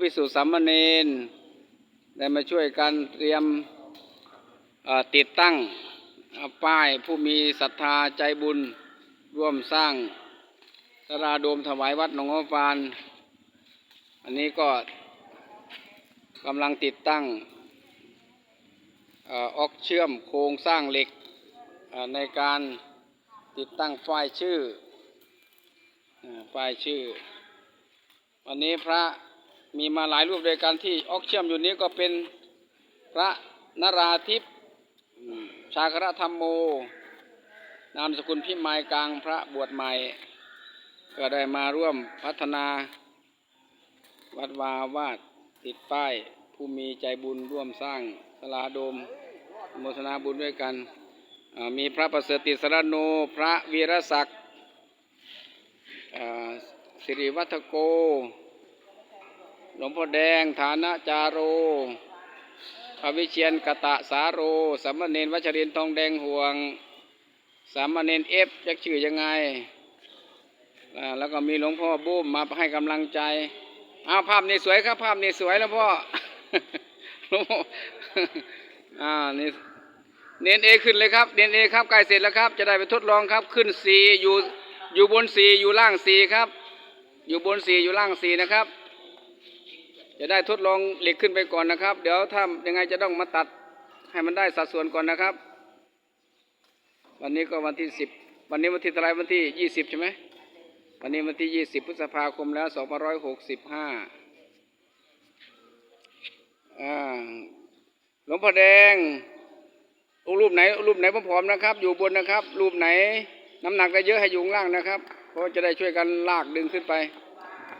ภิกษุสามเณรได้มาช่วยกันเตรียมติดตั้งป้ายผู้มีศรัทธาใจบุญร่วมสร้างสราโดมถวายวัดหนองหัวฟาน อันนี้ก็กำลังติดตั้งออกเชื่อมโครงสร้างเหล็กในการติดตั้งป้ายชื่อป้ายชื่อ วันนี้พระ มีมาหลายรูปด้วยกันที่ออกเชื่อมอยู่นี้ก็เป็นพระนราธิปชาครธรรมโม นามสกุลพิมายกลางพระบวชใหม่ ก็ได้มาร่วมพัฒนา วัดวาวาดติดป้าย ผู้มีใจบุญร่วมสร้างสลาโดมโมทนาบุญด้วยกัน มีพระประเสริฐติสรโนพระวีรศักดิ์สิริวัฒโก หลวงพ่อแดงฐานะจาโรพระวิเชียนกตะสาโรสามเณรวัชรินทองแดงห่วง สามเณรเอฟยักชื่อยังไง แล้วก็มีหลวงพ่อบูมมาให้กำลังใจอ้าวภาพนี้สวยครับ ภาพนี้สวยแล้วพ่อหลวงพ่ออ่านี่เนนเอขึ้นเลยครับเนนเอครับใกล้เสร็จแล้วครับ จะได้ไปทดลองครับ ขึ้นสีอยู่อยู่บนสีอยู่ล่างสีครับ อยู่บนสีอยู่ล่างสีนะครับ จะได้ทดลองเหล็กขึ้นไปก่อนนะครับ เดี๋ยวถ้ายังไงจะต้องมาตัดให้มันได้สัดส่วนก่อนนะครับ วันนี้ก็วันที่สิบวันนี้วันที่เท่าไรวันที่ยี่สิบใช่ไหมวันนี้วันที่ยี่สิบพฤษภาคมแล้วสองพันร้อยหกสิบห้าหลวงพ่อแดงรูปไหนรูปไหนพร้อมๆนะครับ อยู่บนนะครับ รูปไหนน้ำหนักได้เยอะให้อยู่ล่างนะครับ เพราะจะได้ช่วยกันลากดึงขึ้นไป